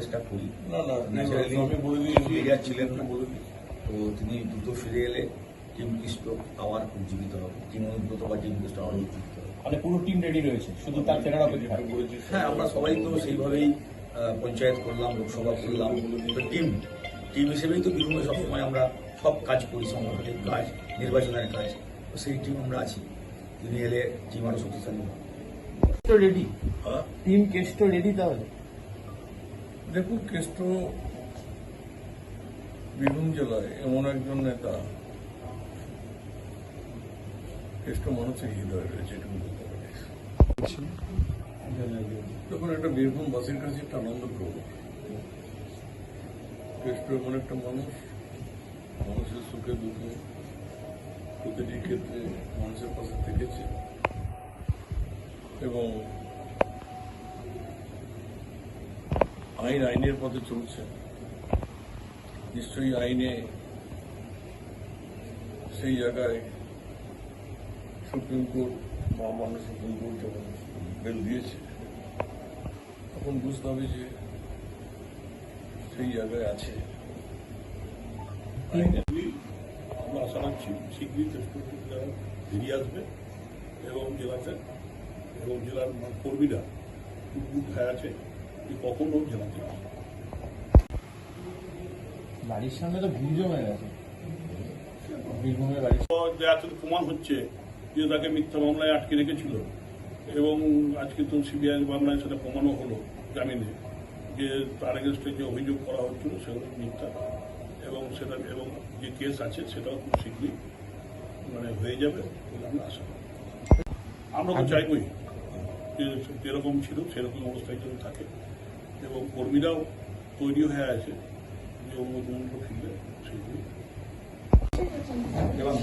প্রসেসটা করি। না না বলে দিয়েছি। ক্লিয়ার ছিলেন না। বলে দিয়েছি। তো তিনি দ্রুত ফিরে এলে টিম কৃষ্ণ আবার উজ্জীবিত হবে। টিম অনুব্রত বা টিম কৃষ্ণ আবার উজ্জীবিত হবে। মানে পুরো টিম রেডি রয়েছে শুধু তার ফেরার অপেক্ষা বলেছি হ্যাঁ আমরা সবাই তো সেইভাবেই পঞ্চায়েত করলাম লোকসভা করলাম। তো টিম টিম হিসেবেই তো বীরভূমে সবসময় আমরা সব কাজ করি সংগঠনের কাজ নির্বাচনের কাজ। তো সেই টিম আমরা আছি। তিনি এলে টিম আরও শক্তিশালী হবে। রেডি হ্যাঁ? টিম কেষ্ট রেডি তাহলে? দেখুন, কেষ্ট বীরভূম জেলায় এমন একজন নেতা কেষ্ট মানুষের হৃদয় রয়েছে, এটুকু বলতে একটা বীরভূম বাসের কাছে একটা আনন্দ প্রভু কেষ্ট এমন একটা মানুষ, মানুষের সুখে, দুঃখে প্রতিটি ক্ষেত্রে মানুষের পাশে থেকেছে। এবং আইন আইনের পথে চলছে। নিশ্চয়ই আইনে সেই জায়গায় সুপ্রিম কোর্ট মহামান্য সুপ্রিম কোর্ট যখন বেল দিয়েছে তখন বুঝতে হবে যে সেই জায়গায় আছে। আমরা আশা রাখছি শীঘ্রই চেষ্টা বেরিয়ে আসবে এবং জেলাতে এবং জেলার কর্মীরা খুব হয়ে আছে। কখনো আসবে বাড়ির সামনে তো ভিড় জমে গেছে। বীরভূমের প্রমাণ হচ্ছে যে তাকে মিথ্যা মামলায় আটকে রেখেছিল এবং আজকে তো সিবিআই মামলায় সেটা প্রমাণও হলো জামিনে যে তার এগেনস্টে যে অভিযোগ করা হচ্ছিল সেগুলো মিথ্যা এবং সেটা এবং যে কেস আছে সেটাও খুব শীঘ্রই মানে হয়ে যাবে আমরা আশা করি। আমরা তো চাইবই যে যেরকম ছিল সেরকম অবস্থায় যেন থাকে। এবং কর্মীরাও তৈরি হয়ে আছে। যে ফিরবে সেগুলি এবং